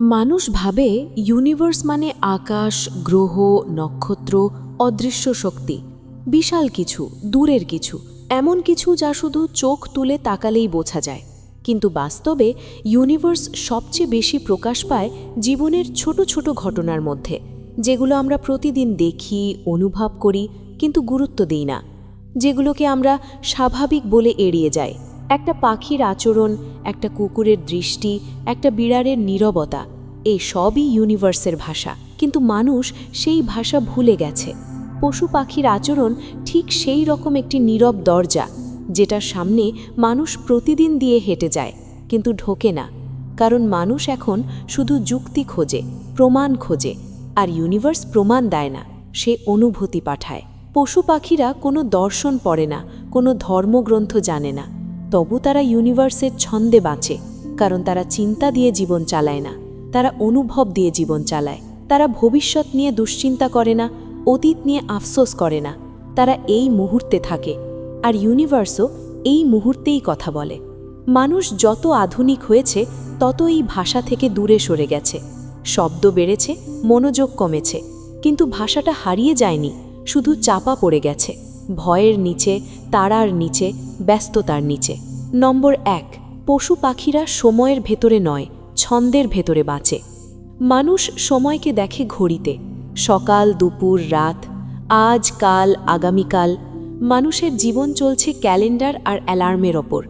মানুষ ভাবে ইউনিভার্স মানে আকাশ, গ্রহ, নক্ষত্র, অদৃশ্য শক্তি। বিশাল কিছু, দূরের কিছু, এমন কিছু যা শুধু চোখ তুলে তাকালেই বোঝা যায়। কিন্তু বাস্তবে ইউনিভার্স সবচেয়ে বেশি প্রকাশ পায় জীবনের ছোট ছোট ঘটনার মধ্যে, যেগুলো আমরা প্রতিদিন দেখি, অনুভব করি, কিন্তু গুরুত্ব দিই না, যেগুলোকে আমরা স্বাভাবিক বলে এড়িয়ে যাই। একটা পাখির আচরণ, একটা কুকুরের দৃষ্টি, একটা বিড়ারের নীরবতা এই সবই ইউনিভার্সের ভাষা। কিন্তু মানুষ সেই ভাষা ভুলে গেছে। পশু পাখির আচরণ ঠিক সেই রকম একটি নীরব দরজা, যেটার সামনে মানুষ প্রতিদিন দিয়ে হেঁটে যায়, কিন্তু ঢোকে না। কারণ মানুষ এখন শুধু যুক্তি খোঁজে, প্রমাণ খোঁজে, আর ইউনিভার্স প্রমাণ দেয় না, সে অনুভূতি পাঠায়। পশু পাখিরা কোনো দর্শন পড়ে না, কোনো ধর্মগ্রন্থ জানে না। তবু তারা ইউনিভার্সের ছন্দে বাঁচে, কারণ তারা চিন্তা দিয়ে জীবন চালায় না, তারা অনুভব দিয়ে জীবন চালায়। তারা ভবিষ্যৎ নিয়ে দুশ্চিন্তা করে না, অতীত নিয়ে আফসোস করে না, তারা এই মুহূর্তে থাকে। আর ইউনিভার্সও এই মুহূর্তেই কথা বলে। মানুষ যত আধুনিক হয়েছে তত এই ভাষা থেকে দূরে সরে গেছে। শব্দ বেড়েছে, মনোযোগ কমেছে, কিন্তু ভাষাটা হারিয়ে যায়নি, শুধু চাপা পড়ে গেছে। ভয়ের নিচে, তারার নিচে, ব্যস্ততার নিচে। নম্বর এক, পশু পাখিরা সময়ের ভেতরে নয়, ছন্দের ভেতরে বাঁচে। মানুষ সময়কে দেখে ঘড়িতে। সকাল, দুপুর, রাত, আজ, কাল, আগামীকাল, মানুষের জীবন চলছে ক্যালেন্ডার আর অ্যালার্মের ওপর।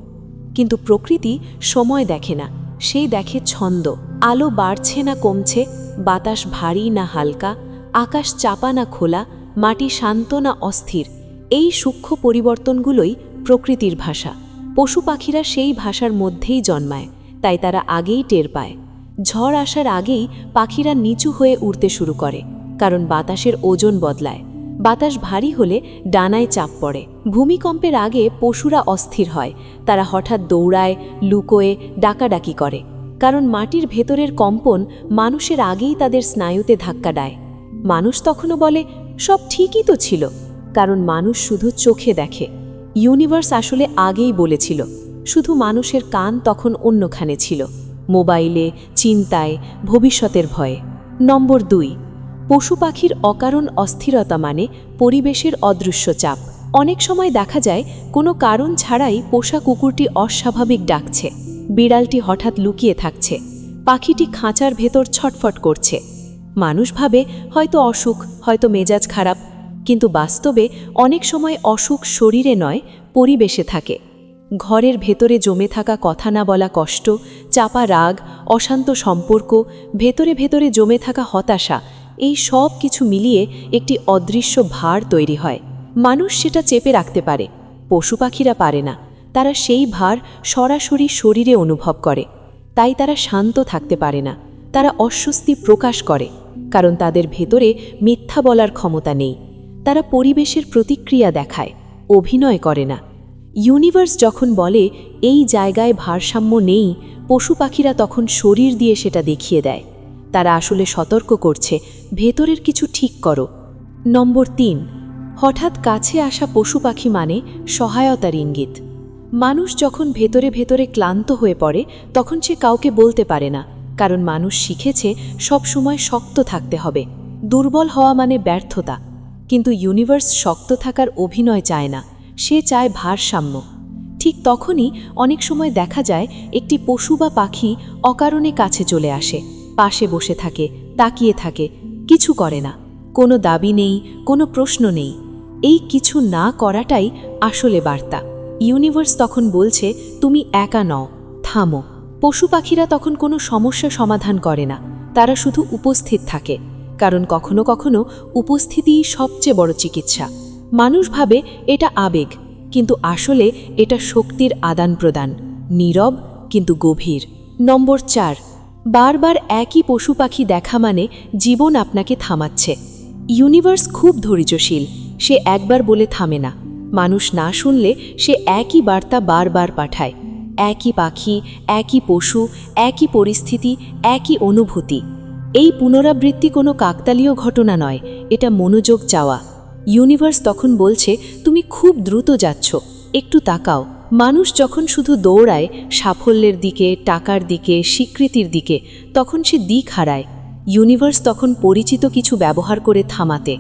কিন্তু প্রকৃতি সময় দেখে না সেই দেখে ছন্দ। আলো বাড়ছে না কমছে, বাতাস ভারী না হালকা, আকাশ চাপা না খোলা, মাটি শান্ত না অস্থির এই সূক্ষ্ম পরিবর্তনগুলোই প্রকৃতির ভাষা। পশু পাখিরা সেই ভাষার মধ্যেই জন্মায়, তাই তারা আগেই টের পায়। ঝড় আসার আগেই পাখিরা নিচু হয়ে উড়তে শুরু করে, কারণ বাতাসের ওজন বদলায়। বাতাস ভারী হলে ডানায় চাপ পড়ে। ভূমিকম্পের আগে পশুরা অস্থির হয়, তারা হঠাৎ দৌড়ায়, লুকোয়ে, ডাকাডাকি করে। কারণ মাটির ভেতরের কম্পন মানুষের আগেই তাদের স্নায়ুতে ধাক্কা দেয়। মানুষ তখনও বলে, সব ঠিকই তো ছিল। কারণ মানুষ শুধু চোখে দেখে। ইউনিভার্স আসলে আগেই বলেছিল, শুধু মানুষের কান তখন অন্যখানে ছিল, মোবাইলে, চিন্তায়, ভবিষ্যতের ভয়ে। নম্বর দুই, পশু পাখির অকারণ অস্থিরতা মানে পরিবেশের অদৃশ্য চাপ। অনেক সময় দেখা যায়, কোনো কারণ ছাড়াই পোষা কুকুরটি অস্বাভাবিক ডাকছে। বিড়ালটি হঠাৎ লুকিয়ে থাকছে। পাখিটি খাঁচার ভেতর ছটফট করছে। মানুষ ভাবে, হয়তো অসুখ, হয়তো মেজাজ খারাপ কিন্তু বাস্তবে অনেক সময় অসুখ শরীরে নয়, পরিবেশে থাকে। ঘরের ভেতরে জমে থাকা কথা না বলা কষ্ট, চাপা রাগ, অশান্ত সম্পর্ক, ভেতরে ভেতরে জমে থাকা হতাশা, এই সব কিছু মিলিয়ে একটি অদৃশ্য ভার তৈরি হয়। মানুষ সেটা চেপে রাখতে পারে, পশু পাখিরা পারে না, তারা সেই ভার সরাসরি শরীরে অনুভব করে। তাই তারা শান্ত থাকতে পারে না, তারা অস্বস্তি প্রকাশ করে, কারণ তাদের ভেতরে মিথ্যা বলার ক্ষমতা নেই। তারা পরিবেশের প্রতিক্রিয়া দেখায়, অভিনয় করে না। ইউনিভার্স যখন বলে, এই জায়গায় ভারসাম্য নেই, পশু পাখিরা তখন শরীর দিয়ে সেটা দেখিয়ে দেয়। তারা আসলে সতর্ক করছে, ভেতরের কিছু ঠিক করো। নম্বর তিন, হঠাৎ কাছে আসা পশু পাখি মানে সহায়তার ইঙ্গিত। মানুষ যখন ভেতরে ভেতরে ক্লান্ত হয়ে পড়ে, তখন সে কাউকে বলতে পারে না, কারণ মানুষ শিখেছে সব সময় শক্ত থাকতে হবে। দুর্বল হওয়া মানে ব্যর্থতা কিন্তু ইউনিভার্স শক্ত থাকার অভিনয় চায় না, সে চায় ভারসাম্য। ঠিক তখনই অনেক সময় দেখা যায় একটি পশু বা পাখি অকারণে কাছে চলে আসে, পাশে বসে থাকে, তাকিয়ে থাকে, কিছু করে না, কোনো দাবি নেই, কোনো প্রশ্ন নেই। এই কিছু না করাটাই আসলে বার্তা। ইউনিভার্স তখন বলছে, তুমি একা নও, থামো। পশু পাখিরা তখন কোনো সমস্যা সমাধান করে না, তারা শুধু উপস্থিত থাকে। কারণ কখনো কখনো উপস্থিতিই সবচেয়ে বড় চিকিৎসা। মানুষ ভাবে এটা আবেগ, কিন্তু আসলে এটা শক্তির আদান প্রদান, নীরব কিন্তু গভীর। নম্বর চার, বারবার একই পশু পাখি দেখা মানে জীবন আপনাকে থামাচ্ছে। ইউনিভার্স খুব ধৈর্যশীল, সে একবার বলে থামে না। মানুষ না শুনলে সে একই বার্তা বারবার পাঠায়। একই পাখি, একই পশু, একই পরিস্থিতি, একই অনুভূতি। এই পুনরাবৃত্তি কোনো কাকতালীয় ঘটনা নয়, এটা মনোযোগ চাওয়া। ইউনিভার্স তখন বলছে, তুমি খুব দ্রুত যাচ্ছ, একটু তাকাও। মানুষ যখন শুধু দৌড়ায়, সাফল্যের দিকে, টাকার দিকে, স্বীকৃতির দিকে, তখন সে দিক হারায়। ইউনিভার্স তখন পরিচিত কিছু ব্যবহার করে থামাতে,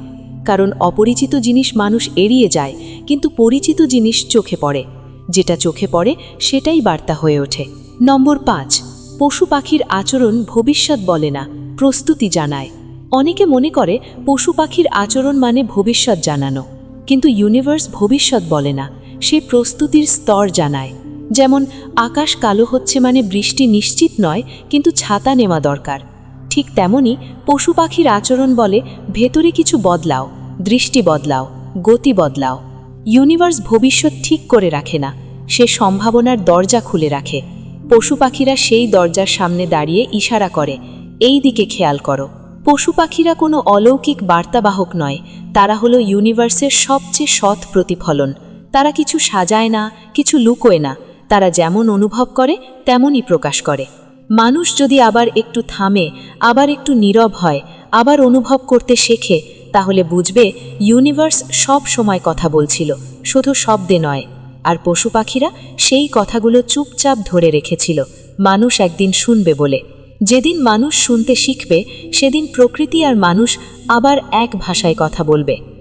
কারণ অপরিচিত জিনিস মানুষ এড়িয়ে যায়, কিন্তু পরিচিত জিনিস চোখে পড়ে। যেটা চোখে পড়ে, সেটাই বার্তা হয়ে ওঠে। নম্বর পাঁচ, পশু পাখির আচরণ ভবিষ্যৎ বলে না। প্রস্তুতি জানায়। অনেকে মনে করে পশু পাখির আচরণ মানে ভবিষ্যৎ জানানো। কিন্তু ইউনিভার্স ভবিষ্যৎ বলে না, সে প্রস্তুতির স্তর জানায়। যেমন, আকাশ কালো হচ্ছে মানে বৃষ্টি নিশ্চিত নয়, কিন্তু ছাতা নেওয়া দরকার। ঠিক তেমনি পশু পাখির আচরণ বলে ভেতরে কিছু বদলাও, দৃষ্টি বদলাও, গতি বদলাও। ইউনিভার্স ভবিষ্যৎ ঠিক করে রাখে না, সে সম্ভাবনার দরজা খুলে রাখে। পশু পাখিরা সেই দরজার সামনে দাঁড়িয়ে ইশারা করে এই দিকে খেয়াল করো, পশু পাখিরা কোনো অলৌকিক বার্তাবাহক নয়, তারা হলো ইউনিভার্সের সবচেয়ে সৎ প্রতিফলন। তারা কিছু সাজায় না, কিছু লুকোয় না, তারা যেমন অনুভব করে, তেমনই প্রকাশ করে। মানুষ যদি আবার একটু থামে, আবার একটু নীরব হয়, আবার অনুভব করতে শেখে, তাহলে বুঝবে ইউনিভার্স সব সময় কথা বলছিল, শুধু শব্দে নয়। আর পশু পাখিরা সেই কথাগুলো চুপচাপ ধরে রেখেছিল, মানুষ একদিন শুনবে বলে। যেদিন মানুষ শুনতে শিখবে সেদিন প্রকৃতি আর মানুষ আবার এক ভাষায় কথা বলবে।